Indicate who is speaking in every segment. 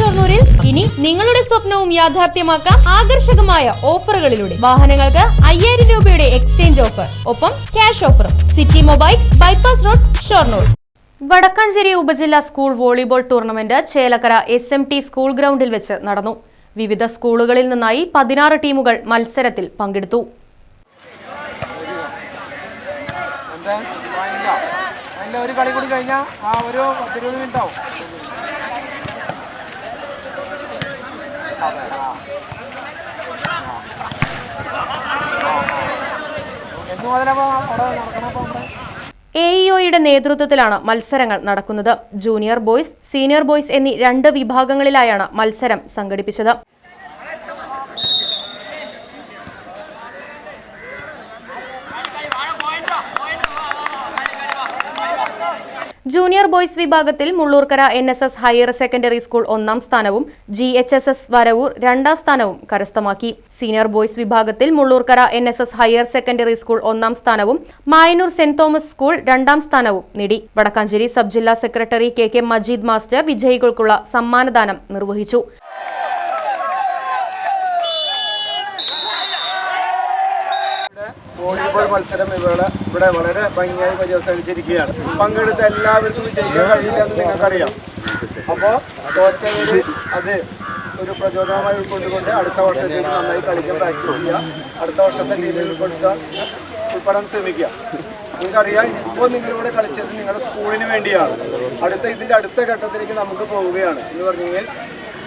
Speaker 1: ഷൊർണൂരിൽ ഇനി നിങ്ങളുടെ സ്വപ്നവും യാഥാർത്ഥ്യമാക്കാം ആകർഷകമായ ഓഫറുകളിലൂടെ. വാഹനങ്ങൾക്ക് അയ്യായിരം രൂപയുടെ എക്സ്ചേഞ്ച് ഓഫർ ഒപ്പം ക്യാഷ് ഓഫറും. City mobiles bypass road Shoranur. Vadakkanchery ഉപജില്ലാ school volleyball tournament Chelakkara S M T school ഗ്രൗണ്ടിൽ വെച്ച് നടന്നു. വിവിധ സ്കൂളുകളിൽ നിന്നായി പതിനാറ് ടീമുകൾ മത്സരത്തിൽ പങ്കെടുത്തു.
Speaker 2: ഒരു കളി കൂടി കഴിഞ്ഞാൽ ആ ഒരു പത്തിരുപത് മിനിറ്റ് ആവും അതെ ആ എന്ന് മുതലപ്പോൾ അവിടെ നടക്കണപ്പോൾ നമ്മുടെ
Speaker 1: എ ഇഒയുടെ നേതൃത്വത്തിലാണ് മത്സരങ്ങൾ നടക്കുന്നത്. ജൂനിയർ ബോയ്സ് സീനിയർ ബോയ്സ് എന്നീ രണ്ട് വിഭാഗങ്ങളിലായാണ് മത്സരം സംഘടിപ്പിച്ചത്. ജൂനിയർ ബോയ്സ് വിഭാഗത്തിൽ Mullurkara N S S higher secondary school ഒന്നാം സ്ഥാനവും G H S S Varavoor രണ്ടാം സ്ഥാനവും കരസ്ഥമാക്കി. സീനിയർ ബോയ്സ് വിഭാഗത്തിൽ Mullurkara N S S higher secondary school ഒന്നാം സ്ഥാനവും മായനൂർ സെന്റ് തോമസ് സ്കൂൾ രണ്ടാം സ്ഥാനവും നേടി. വടക്കാഞ്ചേരി സബ് ജില്ലാ secretary K K Majeed master വിജയികൾക്കുള്ള സമ്മാനദാനം നിർവഹിച്ചു.
Speaker 3: വോളിബോൾ മത്സരം ഇവിടെ ഇവിടെ വളരെ ഭംഗിയായി പര്യവസാനിച്ചിരിക്കുകയാണ് പങ്കെടുത്ത എല്ലാവർക്കും ജയിക്കാൻ കഴിയില്ല എന്ന് നിങ്ങൾക്കറിയാം. അപ്പോൾ തോറ്റവര് അത് ഒരു പ്രചോദനമായി ഉൾക്കൊണ്ടുകൊണ്ട് അടുത്ത വർഷത്തേക്ക് നന്നായി കളിക്കാൻ പ്രാക്ടീസ് ചെയ്യുക. അടുത്ത വർഷത്തെ ടീമിൽ ഉൾപ്പെടുത്താൻ ഉൾപ്പെടാൻ ശ്രമിക്കുക. നിങ്ങൾക്കറിയാം ഇപ്പോൾ നിങ്ങളിവിടെ കളിച്ചത് നിങ്ങളുടെ സ്കൂളിന് വേണ്ടിയാണ്. അടുത്ത ഇതിന്റെ അടുത്ത ഘട്ടത്തിലേക്ക് നമുക്ക് പോവുകയാണ്. എന്ന് പറഞ്ഞു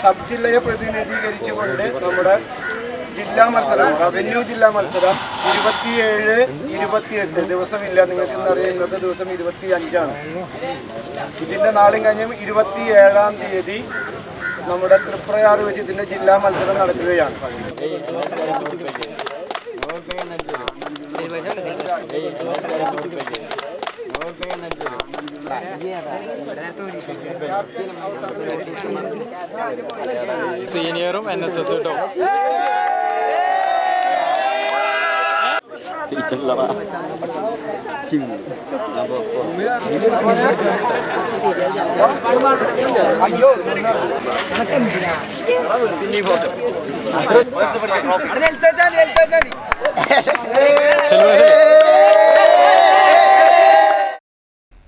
Speaker 3: സബ് ജില്ലയെ പ്രതിനിധീകരിച്ചുകൊണ്ട് നമ്മുടെ ജില്ലാ മത്സരം റവന്യൂ ജില്ലാ മത്സരം ഇരുപത്തിയേഴ് ഇരുപത്തിയെട്ട്. ദിവസമില്ല നിങ്ങൾക്ക് ഇന്നറിയാം ഇന്നത്തെ ദിവസം ഇരുപത്തി അഞ്ചാണ് ഇതിന്റെ നാളും കഴിഞ്ഞും ഇരുപത്തി ഏഴാം തീയതി നമ്മുടെ തൃപ്രയാർ വെച്ച് ഇതിന്റെ ജില്ലാ മത്സരം നടക്കുകയാണ്.
Speaker 2: സീനിയറും എൻ എസ് എസ് കേട്ടോ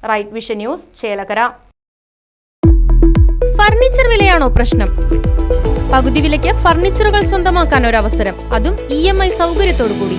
Speaker 1: right vision news Chelakkara furniture വിലയാണോ പ്രശ്നം? പകുതി വിലയ്ക്ക് ഫർണിച്ചറുകൾ സ്വന്തമാക്കാൻ ഒരു അവസരം അതും ഇ എം ഐ സൗകര്യത്തോടു കൂടി